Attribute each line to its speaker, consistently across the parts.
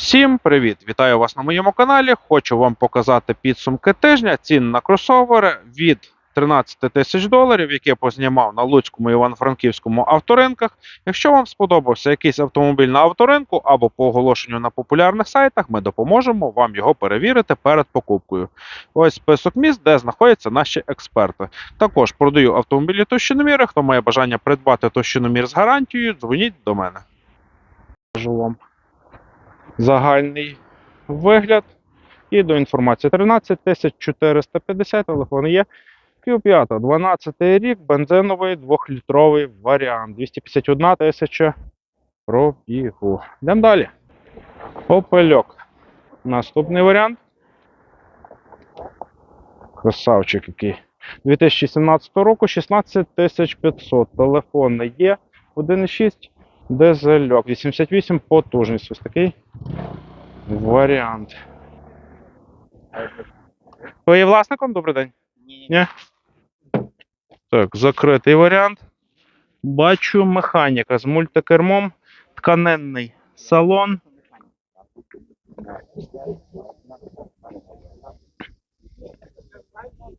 Speaker 1: Всім привіт! Вітаю вас на моєму каналі. Хочу вам показати підсумки тижня цін на кросовери від 13 тисяч доларів, які я познімав на Луцькому і Івано-Франківському авторинках. Якщо вам сподобався якийсь автомобіль на авторинку або по оголошенню на популярних сайтах, ми допоможемо вам його перевірити перед покупкою. Ось список міст, де знаходяться наші експерти. Також продаю автомобілі товщиноміри. Хто має бажання придбати товщиномір з гарантією, дзвоніть до мене. Кажу вам загальний вигляд. І до інформації 13 450 телефон є. Q5, 12 рік, бензиновий 2-літровий варіант. 251 тисяча пробігу. Йдемо далі. Опельок. Наступний варіант. Красавчик який. 2017 року 16 500. Телефон є 1,6 дизельок. 88 потужність. Ось такий варіант. Ви є власником? Добрий день. Ні? Ні. Так, закритий варіант. Бачу механіка з мультикермом, тканинний салон.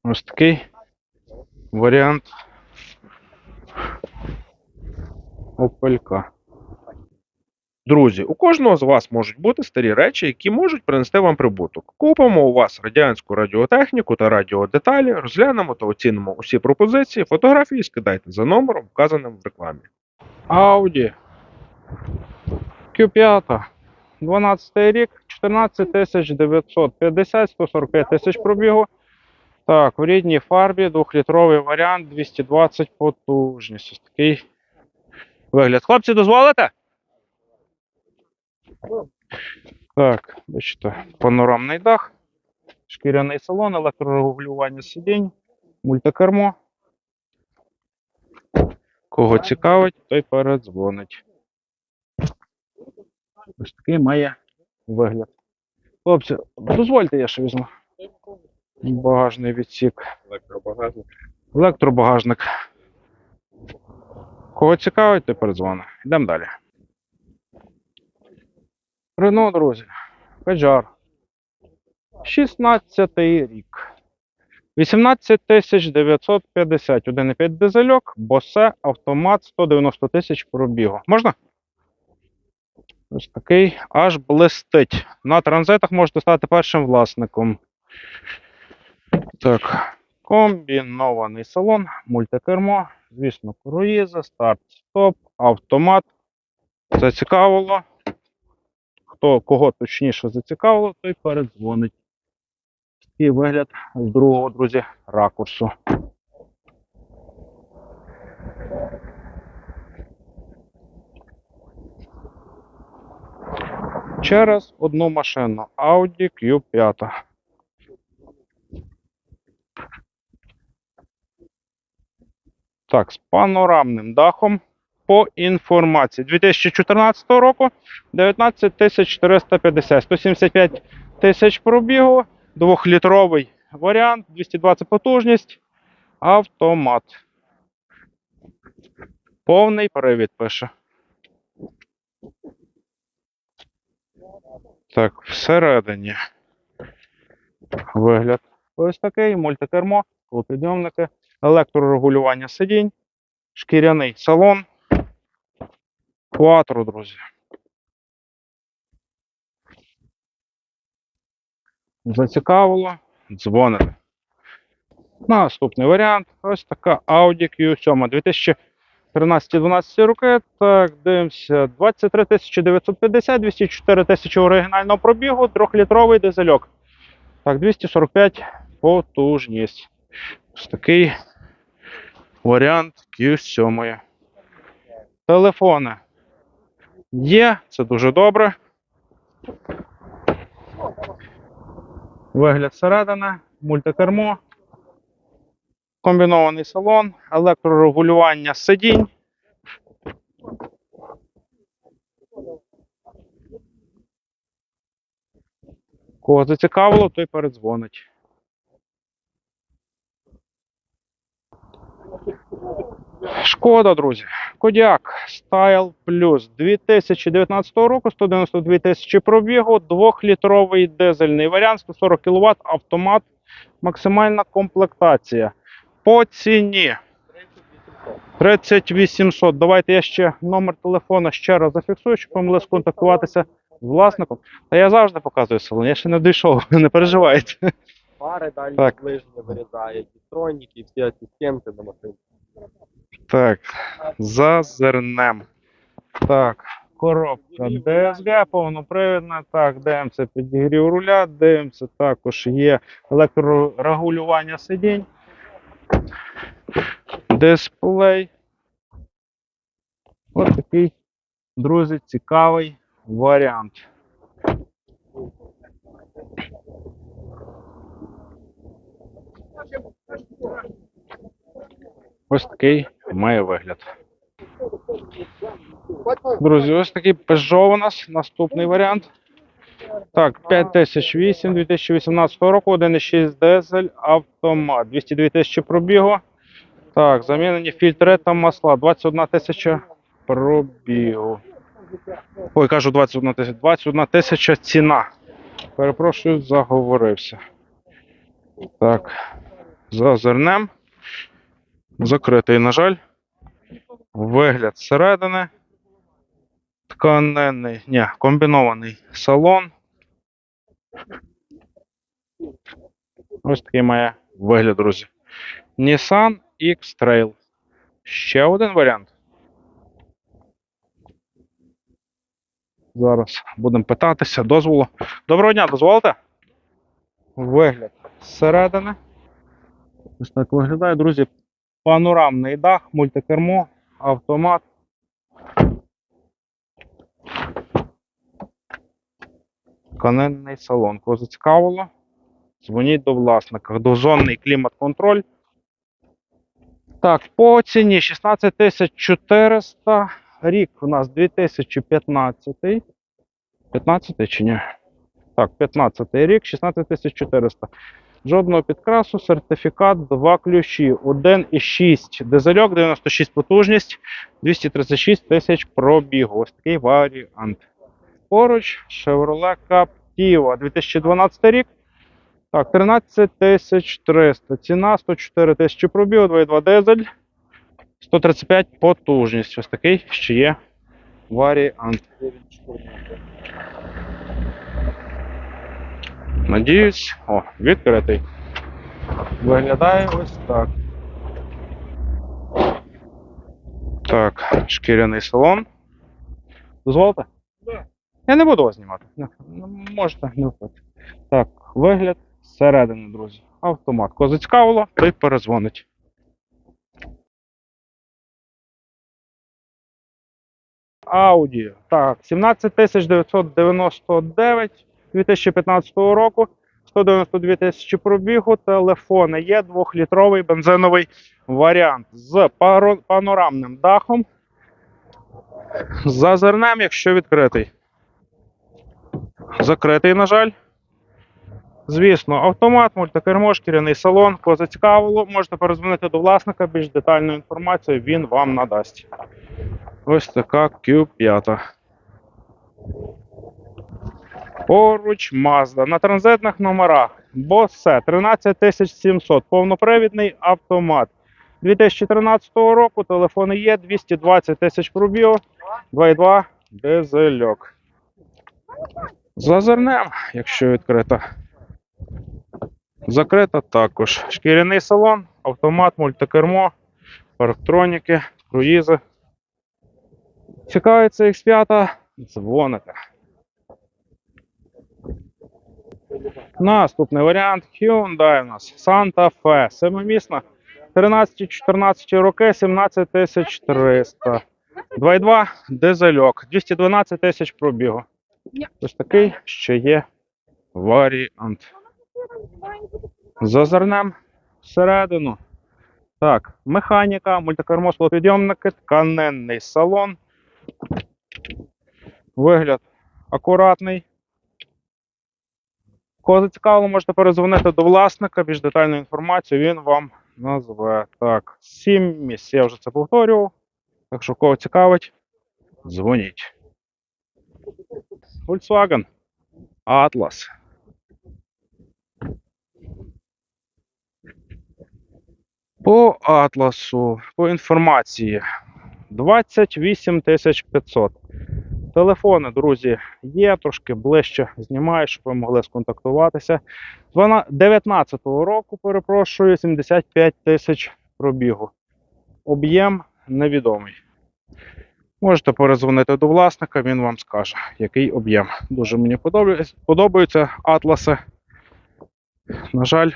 Speaker 1: Ось такий варіант Опелька. Друзі, у кожного з вас можуть бути старі речі, які можуть принести вам прибуток. Купимо у вас радянську радіотехніку та радіодеталі, розглянемо та оцінимо усі пропозиції, фотографії скидайте за номером, вказаним в рекламі. Audi Q5, 12 рік, 14 950, 145 тисяч пробігу. Так, в рідній фарбі, 2-літровий варіант, 220 потужність. Ось такий вигляд. Хлопці, дозволите? Так, бачите, панорамний дах, шкіряний салон, електрорегулювання сидінь, мультикермо. Кого цікавить, той передзвонить. Ось такий має вигляд. Хлопці, дозвольте, я ще візьму. Багажний відсік.
Speaker 2: Електробагажник.
Speaker 1: Електробагажник. Кого цікавить, той передзвонить. Йдемо далі. Рено, друзі. Педжар. 16 рік. 18 950. 1,5 дизельок, босе, автомат, 190 тисяч пробігу. Можна? Ось такий аж блистить. На транзитах можете стати першим власником. Так. Комбінований салон, мультикермо, звісно, круїзи, старт, стоп, автомат. Зацікавило. Хто кого точніше зацікавило, той передзвонить. Такий вигляд з другого, друзі, ракурсу. Через одну машину Audi Q5. Так, з панорамним дахом. По інформації 2014 року 19 450, 175 тисяч пробігу, 2-літровий варіант, 220 потужність, автомат. Повний привід пише. Так, всередині. Вигляд. Ось такий мультикермо, підйомники, електрорегулювання сидінь, шкіряний салон. Кватро, друзі. Зацікавило, дзвоните. Наступний варіант. Ось така Audi Q7 2013-12 роки. Так, дивимося. 23 950, 204 тисячі оригінального пробігу, 3-літровий дизельок. Так, 245 потужність. Ось такий варіант Q7. Телефони є, це дуже добре. Вигляд середини, мультикермо, комбінований салон, електрорегулювання сидінь. Кого зацікавило, той передзвонить. Шкода, друзі. Кодяк Style Plus 2019 року, 192 тисячі пробігу, 2-літровий дизельний варіант, 140 кВт, автомат, максимальна комплектація. По ціні 3800. Давайте я ще номер телефона ще раз зафіксую, щоб ви могли сконтактуватися з власником. Та я завжди показую салон, я ще не дійшов, не переживайте.
Speaker 2: Фари дальні
Speaker 1: Так.
Speaker 2: ближні вирізає, дістроніки, всі асистенти на машині.
Speaker 1: Так, зазирнем. Так, коробка DSG повнопривідна. Так, дивимося підігрів руля, дивимося, також є електрорегулювання сидінь. Дисплей. Ось такий, друзі, цікавий варіант. Ось такий має вигляд. Друзі, ось такий Peugeot у нас. Наступний варіант. Так, 5008 2018 року, 1,6 дизель, автомат. 202 тисячі пробігу. Так, замінені фільтри та масла. 21 тисяча пробігу. Ой, кажу 21 тисяча. 21 тисяча ціна. Перепрошую, заговорився. Так, зазирнем. Закритий, на жаль. Вигляд зсередини. Тканинний, ні, комбінований салон. Ось такий має вигляд, друзі. Nissan X-Trail. Ще один варіант. Зараз будемо питатися дозволу. Доброго дня, дозволите? Вигляд зсередини. Ось так виглядає, друзі. Панорамний дах, мультикермо, автомат. Тканинний салон. Кого зацікавило? Дзвоніть до власника. Дозонний клімат-контроль. Так, по ціні 16 400. Рік у нас 2015. 15 чи ні? Так, 15 рік, 16 400. Жодного підкрасу, сертифікат, два ключі, 1,6 дизельок, 96 потужність, 236 тисяч пробігу. Ось такий варіант. Поруч Chevrolet Captiva 2012 рік. Так, 13 тисяч 300. Ціна 104 тисячі пробігу, 2,2 дизель, 135 потужність. Ось такий ще є варіант. Надіюсь, о, відкритий. Виглядає ось так. Так, шкіряний салон. Дозволите?
Speaker 2: Да.
Speaker 1: Я не буду вас знімати. Ну, ну, Можете, не виходьте. Так, вигляд зсередини, друзі. Автомат. Кого зацікавило, той перезвонить. Audi. Так, 17 999 2015 року. 192 тисячі пробігу. Телефони є двохлітровий бензиновий варіант з панорамним дахом. З зазирнем, якщо відкритий. Закритий, на жаль. Звісно, автомат, мультикермо, шкіряний салон. Кого зацікавило, можете перезвонити до власника, більш детальну інформацію він вам надасть. Ось така Q5. Поруч Mazda на транзитних номерах. Bose 13700, повнопривідний автомат. 2013 року телефони є 220 тисяч пробігу, 2,2 дизельок. Зазирнем, якщо відкрита. Закрита також. Шкіряний салон, автомат, мультикермо, парктроніки, круїзи. Цікавиться X5, дзвоните. Наступний варіант Hyundai у нас Santa Fe. Семимісна. 13-14 роки, 17 300. 2,2 дизельок, 212 тисяч пробігу. Ось такий ще є варіант. Зазирнем всередину. Так, механіка, мультикермо, склопідйомники, тканинний салон. Вигляд акуратний. Кого зацікавило, можете перезвонити до власника, більш детальну інформацію він вам назве. Так, 7 місць, я вже це повторював. Так що кого цікавить, дзвоніть. Volkswagen Atlas. По Атласу, по інформації 28 500. Телефони, друзі, є трошки ближче знімаю, щоб ви могли сконтактуватися. 2019 року, перепрошую, 75 тисяч пробігу. Об'єм невідомий. Можете перезвонити до власника, він вам скаже, який об'єм. Дуже мені подобаються атласи. На жаль,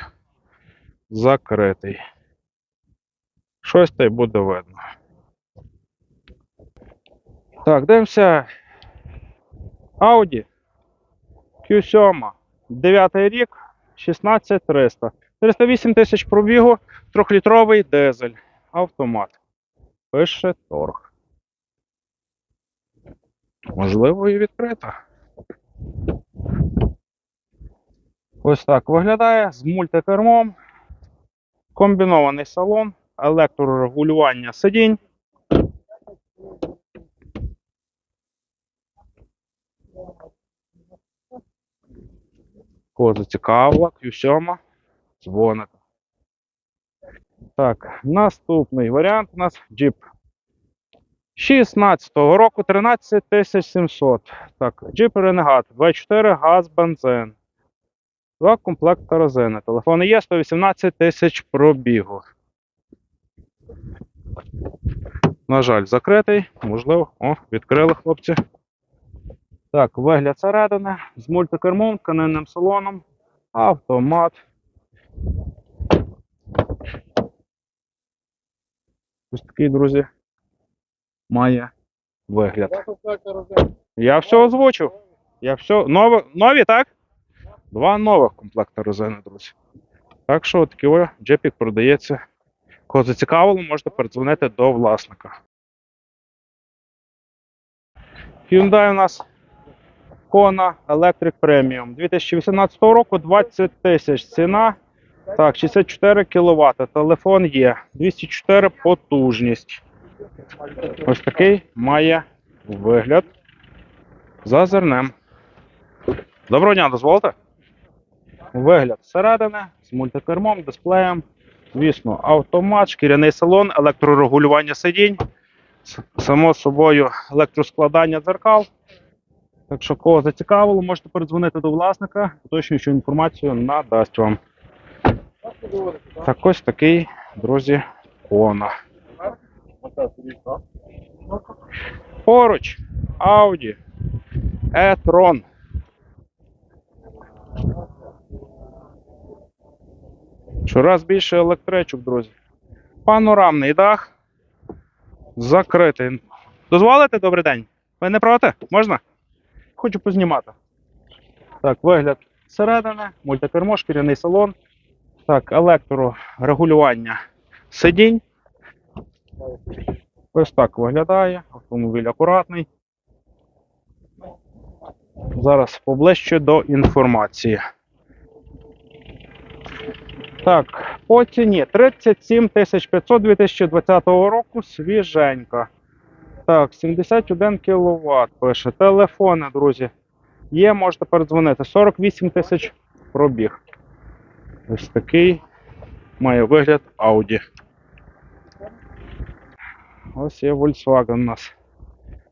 Speaker 1: закритий. Щось та й буде видно. Так, дивимося. Audi Q7. 9 рік, 16300. 308 тисяч пробігу, 3-літровий дизель. Автомат. Пише торг. Можливо, і відкрита. Ось так виглядає з мультикермом. Комбінований салон, електрорегулювання сидінь. Кого зацікавила, Q7, дзвоните. Так, наступний варіант у нас Jeep 16-го року 13700. Так, Jeep Renegade 24 газ, бензин. Два комплекти резини. Телефони є 118 тисяч пробігу. На жаль, закритий. Можливо, о, відкрили хлопці. Так, вигляд середини з мультикермом, тканинним салоном, автомат. Ось такий, друзі, має вигляд. Я все озвучив. Я все. Нові, нові, так? Два нових комплекти резини, друзі. Так що такий джепік продається. Кого зацікавило, можете передзвонити до власника. Hyundai у нас Kona Electric Premium 2018 року 20 тисяч ціна. Так, 64 кВт. Телефон є. 204 потужність. Ось такий має вигляд. За зернем. Доброго дня, дозволите? Вигляд зсередини з мультикермом, дисплеєм. Звісно, автомат, шкіряний салон, електрорегулювання сидінь. Само собою електроскладання дзеркал. Так що, кого зацікавило, можете передзвонити до власника, уточнюючу інформацію надасть вам. Так ось такий, друзі, Кона. Поруч Audi e-tron. Щораз більше електричок, друзі. Панорамний дах. Закритий. Дозволите добрий день? Ви не проти? Можна? Хочу познімати. Так, вигляд зсередини, мультикермо, шкіряний салон. Так, електрорегулювання сидінь. Ось так виглядає. Автомобіль акуратний. Зараз поближче до інформації. Так, по ціні 37 500 2020 року свіженька. Так, 71 кВт пише. Телефони, друзі. Є, можете передзвонити. 48 тисяч пробіг. Ось такий має вигляд Audi. Ось є Volkswagen у нас.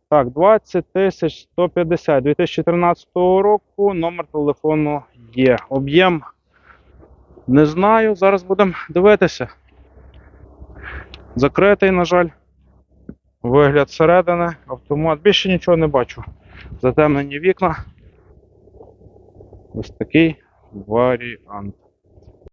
Speaker 1: Так, 20 тисяч 150 2013 року. Номер телефону є. Об'єм не знаю. Зараз будемо дивитися. Закритий, на жаль. Вигляд середини, автомат. Більше нічого не бачу. Затемнені вікна. Ось такий варіант.